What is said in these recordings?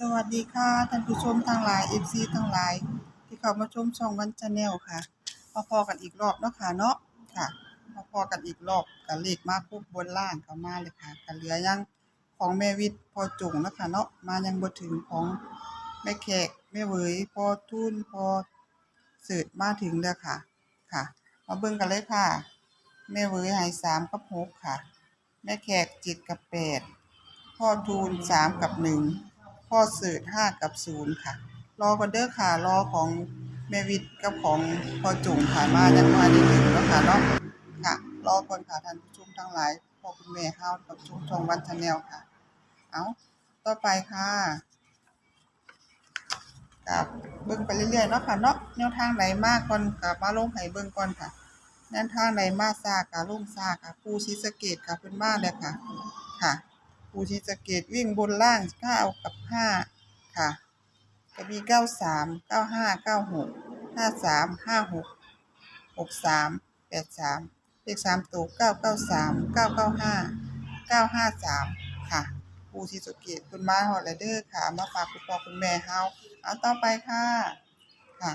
สวัสดีค่ะท่านผู้ชมทั้งหลาย FC ทั้งหลาย ที่เข้ามาชมช่องวันชาแนลค่ะมาพอกันอีกรอบเนาะค่ะเนาะค่ะมาพอกันอีกรอบกับเลขมาปุ๊บบนล่างก็มาเลยค่ะก็เหลือยังของแม่วิทย์พอจุงเนาะค่ะเนาะมายังบ่ถึงของแม่แขกแม่เหวยพอทุนพอเสิร์ชมาถึงแล้วค่ะค่ะ มาเบิ่งกันเลยค่ะแม่เหวยให้สามกับหกค่ะ แม่แขกเจ็ดกับแปดพ่อทูลสามกับหนึ่ง พ่อเสิร์ชห้ากับศูนย์ค่ะ รอกันเด้อค่ะ รอของแม่วิทย์กับของพ่อจุ๋งค่ะมายังมาได้ถึงแล้วค่ะเนาะค่ะ รอคนค่ะท่านผู้ชมทั้งหลายพ่อคุณแม่เฮากับชุมชนวันชาแนลค่ะ เอาต่อไปค่ะกับเบิ่งไปเรื่อยๆเนาะค่ะเนาะแนวทางไหนมากก่อนกับมาลงให้เบิ่งก่อนค่ะแนวทางไหนมาซากะลงซาค่ะปูชีสเกตค่ะเพิ่นมาแล้วค่ะ ค่ะ ปูชีสเกตวิ่งบนล่างเก้ากับห้าค่ะจะมีเก้าสามเก้าห้าเก้าหกห้าสามห้าหกหกสามแปดสามเลขสามตัวเก้าเก้าสามเก้าเก้าห้าเก้าห้าสามค่ะปูชีสะเกตคุณมาฮอลเลเดอร์ค่ะ มาฝากคุณพ่อคุณแม่เฮาเอาต่อไปค่ะค่ะ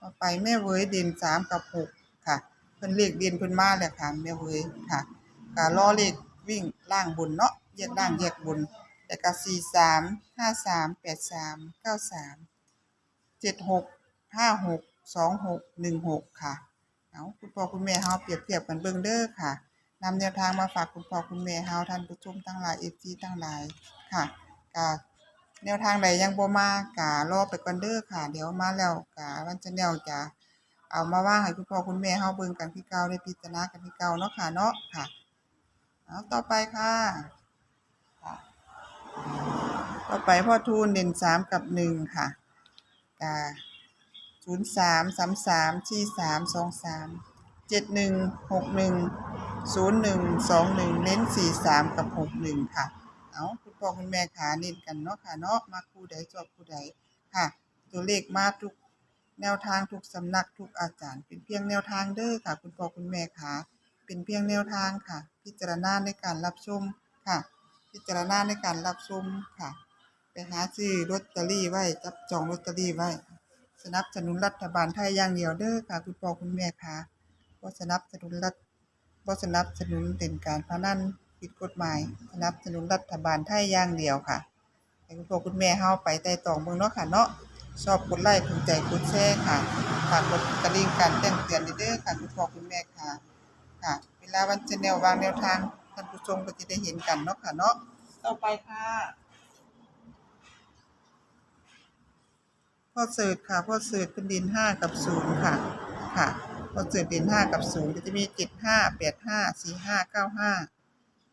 ต่อไปแม่เวยเด่นสามกับหกค่ะเพิ่นเลขเด่นเพิ่นมาแล้วค่ะแม่เวยค่ะก็รล้อเลขวิ่งล่างบนเนาะ แยกล่างแยกบนแล้วก็สี่สามห้าสามแปดสามเก้าสามเจ็ดหกห้าหกสองหกหนึ่งหกค่ะเอาคุณพ่อคุณแม่เฮาเปรียบเทียบกันเบิ่งเด้อค่ะนำแนวทางมาฝากคุณพ่อคุณแม่เฮาท่านผู้ชมทั้งหลายเอฟซีทั้งหลายค่ะก็แนวทางใดยังบ่มากะรอไปก่อนเด้อค่ะ เดี๋ยวมาแล้วกะวันจะแนวจะเอามาว่างให้คุณพ่อคุณแม่เฮาเบิ่งกันคือเก่าได้พิจารณากันคือเก่าเนาะค่ะเนาะค่ะเอาต่อไปค่ะ ไปพ่อทูนเด่นสามกับหนึ่งค่ะกาศูนย์สามสามสามสี่สามสองสามเจ็ดหนึ่งหกหนึ่งศูนย์หนึ่งสองหนึ่งเน้นสี่สามกับหกหนึ่งค่ะ เอาคุณพ่อคุณแม่ขาเน้นกันเนาะค่ะเนาะมาคู่ใดชอบคู่ใดค่ะ ตัวเลขมาทุกแนวทางทุกสำนักทุกอาจารย์ เป็นเพียงแนวทางเด้อค่ะ คุณพ่อคุณแม่ค่ะเป็นเพียงแนวทางค่ะ พิจารณาในการรับชมค่ะ พิจารณาในการรับชมค่ะ หาซื้อลอตเตอรี่ไว้จับจองลอตเตอรี่ไว้ สนับสนุนรัฐบาลไทยอย่างเดียวเด้อค่ะ คุณพ่อคุณแม่ค่ะบ่สนับสนุนรัฐบ่สนับสนุนเป็นการพนันผิดกฎหมาย สนับสนุนรัฐบาลไทยอย่างเดียวค่ะให้คุณพ่อคุณแม่เฮาไปไต่ตองเบิ่งเนาะค่ะเนาะชอบกดไลค์ถูกใจกดแชร์ค่ะฝากกดกระดิ่งการแจ้งเตือนเด้อค่ะคุณพ่อคุณแม่ค่ะค่ะ เวลาวันจะแนววางแนวทางท่านผู้ชมก็จะได้เห็นกันเนาะค่ะเนาะต่อไปค่ะ พ่อเสิร์ชค่ะพ่อเสิร์ชเป็นดินห้ากับศูนย์ค่ะค่ะพ่อเสิร์ชดินห้ากับศูนย์ก็จะมีเจ็ดห้าแปดห้าสี่ห้าเก้าห้า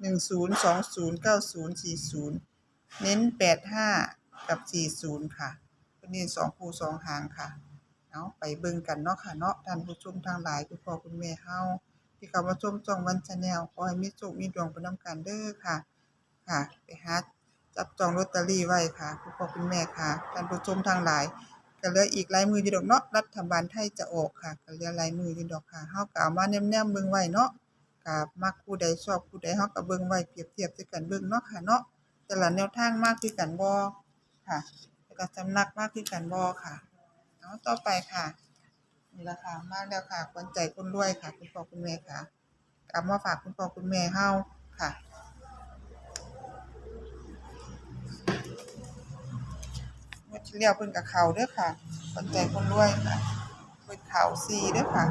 หนึ่งศูนย์สองศูนย์เก้าศูนย์สี่ศูนย์เน้นแปดห้ากับสี่ศูนย์ค่ะเป็นเน้นสองคู่สองหางค่ะเอาไปเบิ่งกันเนาะค่ะเนาะท่านผู้ชมทางหลายคุณพ่อคุณแม่เฮาที่เขามาชมจ้องวันชาแนลขอให้มีโชคมีดวงไปน้ำกันเด้อค่ะค่ะ ไปหาจับจองลอตเตอรี่ไว้ค่ะคุณพ่อคุณแม่ค่ะท่านผู้ชมทางหลาย ก็เหลืออีกลายมืออยู่ดอกเนาะรัฐบาลไทยจะออกค่ะก็เหลือลายมืออยู่ดอกค่ะเฮาก็เอามาแนมๆเบิ่งไว้เนาะก็มักผู้ใดชอบผู้ใดเฮาก็เบิ่งไว้เปรียบเทียบด้วยกันเบิ่งเนาะค่ะเนาะแต่ละแนวทางมากคือกันบ่ค่ะแล้วก็สำนักมากคือกันบ่ค่ะเอาต่อไปค่ะนี่ละค่ะมากแล้วค่ะขวัญใจคนรวยค่ะ คุณพ่อคุณแม่ค่ะกลับมาฝากคุณพ่อคุณแม่เฮาค่ะ ดที่แล้วเพิ่นกับเขาเด้อค่ะขวัญใจคนรวยค่ะเพิ่นเขาซีเด้อค่ะ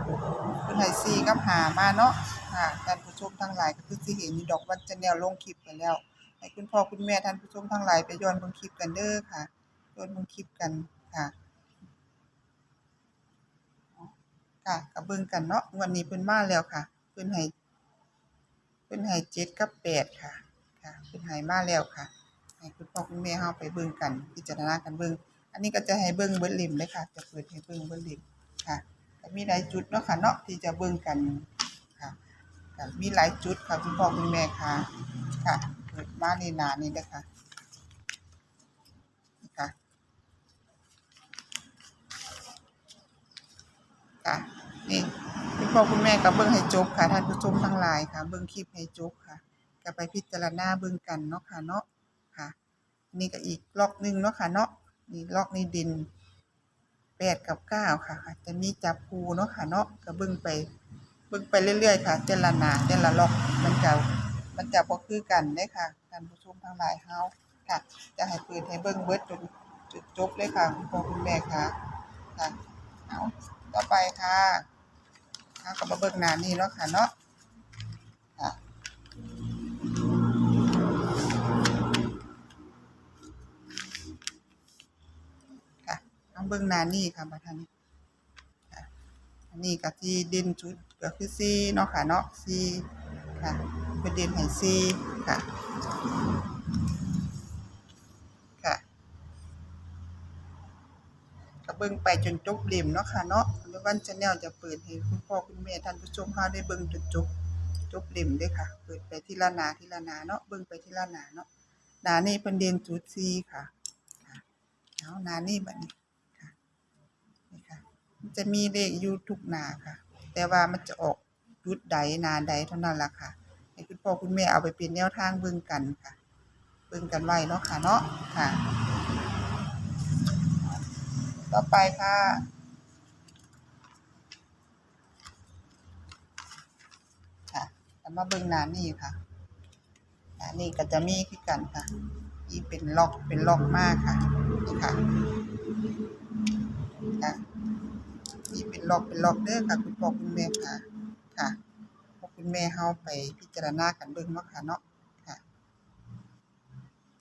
เพิ่นให้ซีกับหามาเนาะค่ะท่านผู้ชมทั้งหลายก็คือสิเห็นดอกวันจะแนวลงคลิปไปแล้ว ให้คุณพ่อคุณแม่ท่านผู้ชมทั้งหลายไปย้อนเบิ่งคลิปกันเด้อค่ะย้อนเบิ่งคลิปกันค่ะค่ะก็เบิ่งกันเนาะวันนี้เพิ่นมาแล้วค่ะเพิ่นให้เพิ่นให้เจ็ดกับแปดค่ะ ค่ะเพิ่นให้มาแล้วค่ะ ให้คุณพ่อคุณแม่เฮาไปเบิ่งกันพิจารณากันเบิ่งอันนี้ก็จะให้เบิ่งเบิดเล่มเลยค่ะ จะเปิดให้เบิ่งเบิดเล่มค่ะก็มีหลายจุดเนาะค่ะเนาะที่จะเบิ่งกันค่ะก็มีหลายจุดค่ะคุณพ่อคุณแม่ค่ะค่ะเปิดมานี่หน้านี่เด้อค่ะนี่ค่ะค่ะนี่คุณพ่อคุณแม่ก็เบิ่งให้จบค่ะท่านผู้ชมทั้งหลายค่ะ เบิ่งคลิปให้จบค่ะก็ไปพิจารณาเบิ่งกันเนาะค่ะเนาะ นี่ก็อีกล็อกหนึงเนาะค่ะเนาะนี่ล็อกนี้ดินแปดกับเก้าค่ะค่ะจะมีจับคูเนาะค่ะเนาะก็เบิ่งไปเบิ่งไปเรื่อยๆค่ะแต่ลนาแต่ละล็อกมันจะมันจะบ่คือกันเด้ค่ะท่านผู้ชมทั้งหลายเฮาค่ะ จะให้เปิดให้เบิ่งเบิดจนจุดจบเลยค่ะคุณพ่อคุณแม่ค่ะค่ะเอาต่อไปค่ะเอาก็มาเบิ่งหน้านี้เนาะค่ะเนาะ ค่ะเอาเบิ่งหน้านี้ค่ะบัดนี้ค่ะอันนี้ก็ที่เด่นจุดก็คือ4เนาะค่ะเนาะ4ค่ะเป็นเด่นให้4ค่ะค่ะก็เบิ่งไปจนจบเล่มเนาะค่ะเนาะหรือวันชาแนลจะเปิดให้คุณพ่อคุณแม่ท่านผู้ชมเฮาได้เบิ่งจนจบจบเล่มด้อค่ะ เปิดไปทีละหน้าทีละหน้าเนาะเบิ่งไปทีละหน้าเนาะนานี้เพิ่นเด่นจุด4ค่ะค่ะเอานานี้บัดนี้ จะมีเลขอยู่ทุกหนาค่ะ แต่ว่ามันจะออกจุดใดนาใดเท่านั้นละค่ะให้คุณพ่อคุณแม่เอาไปเป็นแนวทางเบิ่งกันค่ะ เบิ่งกันไว้เนาะค่ะเนาะค่ะ ต่อไปค่ะค่ะแล้วมาเบิ่งหนานี่ค่ะหนานี่ก็จะมีคือกันค่ะนี่เป็นล็อกเป็นล็อกมากค่ะนี่ค่ะ็นล็อกเป็นล็อกเด้อค่ะคุณพ่อคุณแม่ค่ะค่ะพ่อคุณแม่เฮาไปพิจารณากันเบิ่งเนาะค่ะเนาะค่ะ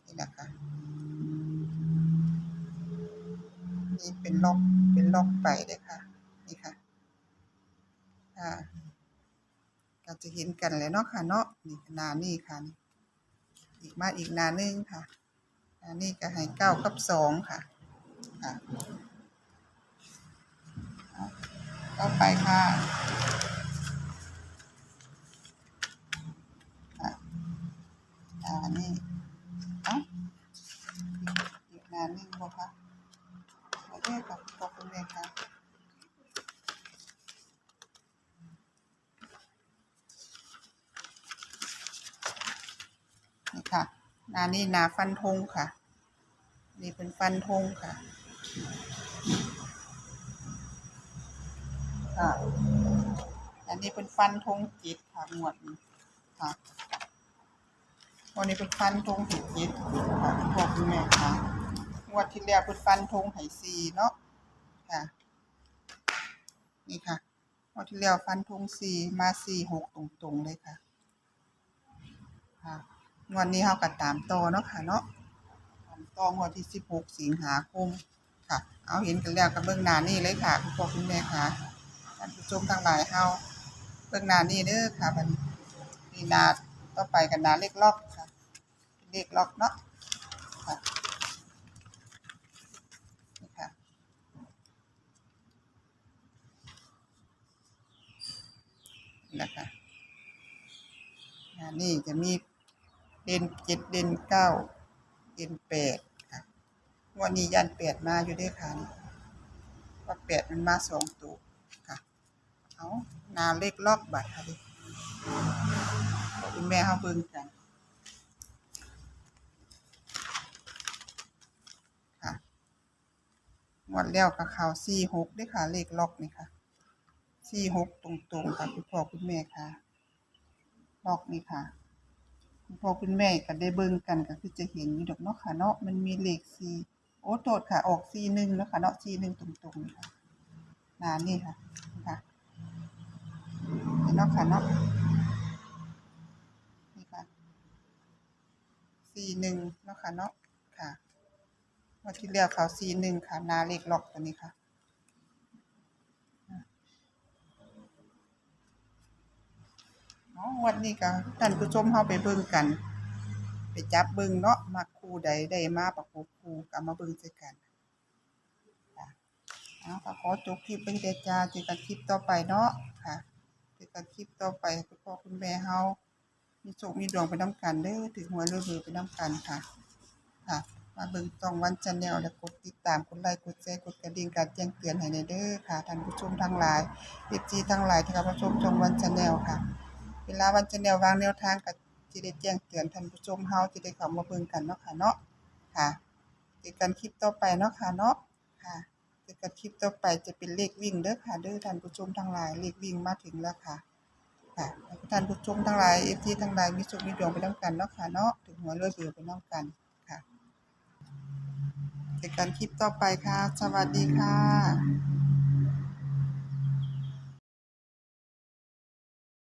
นี่นะคะนี่เป็นล็อกเป็นล็อกไปเด้อค่ะนี่ค่ะค่ะก็จะเห็นกันแล้วเนาะค่ะเนาะนี่หนานี่ค่ะอีกมาอีกหนานึงค่ะหน้านี่ก็ให้เก้ากับสองค่ะค่ะ ต่อไปค่ะอ่านี่เอ้าอีกน้าหนึงบ่คะโอเคค่ะขอบคุณเลยค่ะนี่ค่ะหนานี่หนาฟันธงค่ะ นี่เป็นฟันธงค่ะ ค่ะ อันนี้เป็นฟันธงจิตค่ะหมวดนี้ค่ะ วันนี้เป็นฟันธงห้จิตค่ะคุณพ่อคุณแม่ค่ะงวดที่แล้วเป็นฟันธงให้สี่เนาะค่ะ นี่ค่ะงวดที่แล้วฟันธงสี่มาสี่หกตรงๆเลยค่ะ ค่ะงวดนี้เฮาก็ตามต่อเนาะค่ะเนาะตามต่องวดที่16สิงหาคมค่ะ เอาเห็นกันแล้วก็เบิ่งหน้านี่เลยค่ะคุณพ่อคุณแม่ค่ะ ท่านผู้ชมทั้งหลายเฮาเบิ่งหน้านี่เด้อค่ะบัดนี้นี่นาต่อไปกันนาเลขล็อกค่ะ เลขล็อกเนาะค่ะนี่ค่ะนะคะนี่จะมีเด่นเจ็ดเด่นเก้าเด่นแปดค่ะวันนี้ยันแปดมาอยู่ด้วยค่ะนี่ว่าแปดมันมาสองตัว เอานาเลขลอกบัตรค่ะดิคุณแม่เขาเบิ่งกันค่ะงวดแล้วกับเขาสี่หกด้วยค่ะเลขล็อกนี่ค่ะสี่หกตรงๆค่ะคุณพ่อคุณแม่ค่ะล็อกนี่ค่ะคุณพ่อคุณแม่ก็ได้เบิ่งกันก็คือจะเห็นอยู่ดอกเนาะค่ะเนาะมันมีเลขสี่โอ้โทษค่ะ ออกสี่หนึ่งแล้วค่ะเนาะสี่หนึ่งตรงๆนี่ค่ะนานี่ค่ะนะค่ะ นเนาะค่ะเนาะนี่ค่ะสี่หนึ่งเนาะค่ะเนาะค่ะวันที่แล้วเขาสี่หนึ่งค่ะ นาเลขล็อกตัวนี้ค่ะวันนี้ก็ท่านผู้ชมเฮาไปเบิ่งกัน ไปจับเบิ่งเนาะมักคู่ใดได้มาประกบคู่ก็มาเบิ่งด้วยกันเอาขอจบคลิปเพิ่นแต่จ้าเจอกันคลิปต่อไปเนาะ กันคลิปต่อไปคุณพ่อคุณแม่เฮามีโชคมีดวงไปนํกันเด้อถึงหัวยรวยๆไปนํกันค่ะ ค่ะ มาเบิ่งช่องวันชาแนลและกดติดตามกดไลค์กดแชร์กดกระดิ่งการแจ้งเตือนให้ในเด้อค่ะท่านผู้ชมทั้งหลาย FG ทั้งหลายที่เข้ามาชมช่องวันชาแนลค่ะ เวลาวันจะแนววางแนวทางก็สิได้แจ้งเตือนท่านผู้ชมเฮาสิได้เข้ามาเบิ่งกันเนาะค่ะเนาะค่ะเจอกันคลิปต่อไปเนาะค่ะเนาะค่ะ จะกระคลิปต่อไปจะเป็นเลขวิ่งเด้อค่ะ เด้อท่านผู้ชมทั้งหลายเลขวิ่งมาถึงแล้วค่ะค่ะท่านผู้ชมทั้งหลาย FT ทั้งหลายมีสุขมีดวงไปนํกันเนาะค่ะเนาะถึงหัวเรือเบือไปนํกันค่ะเจอกันคลิปต่อไปค่ะ สวัสดีค่ะ